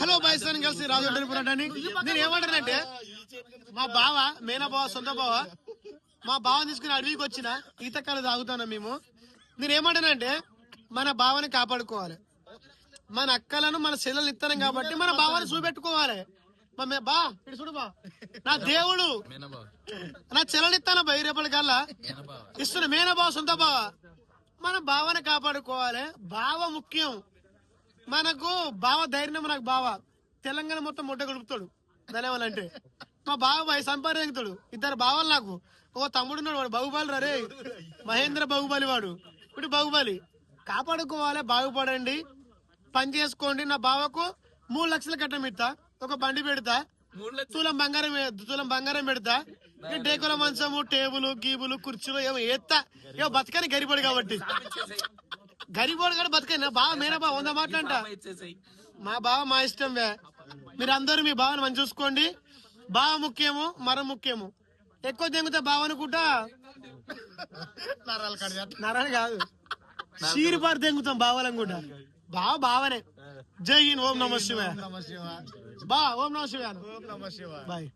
Hello boys అని కలిసి రాజు పురాటాన్ని నేను ఏమంటానంటే మా బావ మేనా బావ సొంత బావ మా బావని తీసుకుని అడవికి వచ్చిన ఈతకాలు తాగుతాను మేము. నేను ఏమంటానంటే మన బావని కాపాడుకోవాలి. మన అక్కలను మన చెల్లెలు ఇస్తాను కాబట్టి మన బావని చూపెట్టుకోవాలి. మా బా ఇటు చూడు బా. నా దేవుడు నా చెల్లెలు ఇస్తాను బా రేపటి కల్లా? ఇస్తున్నా మేనా బావ సొంత బావ. మన బావని కాపాడుకోవాలి. బావ ముఖ్యం. మనకు బావ ధైర్యం నాకు బావ. తెలంగాణ మొత్తం ముట్ట గడుపుతాడు ధన్యవాదంటే మా బావ సంపాదించుతాడు. ఇద్దరు బావలు నాకు. ఓ తమ్ముడు ఉన్నాడు వాడు బాహుబలి రే మహేంద్ర బాహుబలి వాడు. ఇప్పుడు బాహుబలి. కాపాడుకోవాలి బాగుపడండి. పని చేసుకోండి. నా బావకు మూడు లక్షల కట్టం ఇస్తా ఒక బండి పెడతా. తులం బంగారం తులం బంగారం పెడతా. డేకుల మంచము టేబుల్ గీబులు కుర్చీలు ఏమో ఎత్తా. ఏమో బతకని గరిపడు కాబట్టి. గరిబోడు కూడా బతకని? బావ మేనా బావ? ఉందా మాట్లాంట మా బావ మా ఇష్టం వే మీరందరూ మీ బావని మంచి చూసుకోండి. బావ ముఖ్యము మరం ముఖ్యము. ఎక్కువ దెంగితే బావ అనుకుంటా? నరాలు కాదు. చీరిపారు దెంగుతాం బావాలనుకుంటా బావ బావనే. జై హింద్ ఓం నమ శివాయ. బా ఓం నమ శివాయ. బాయ్.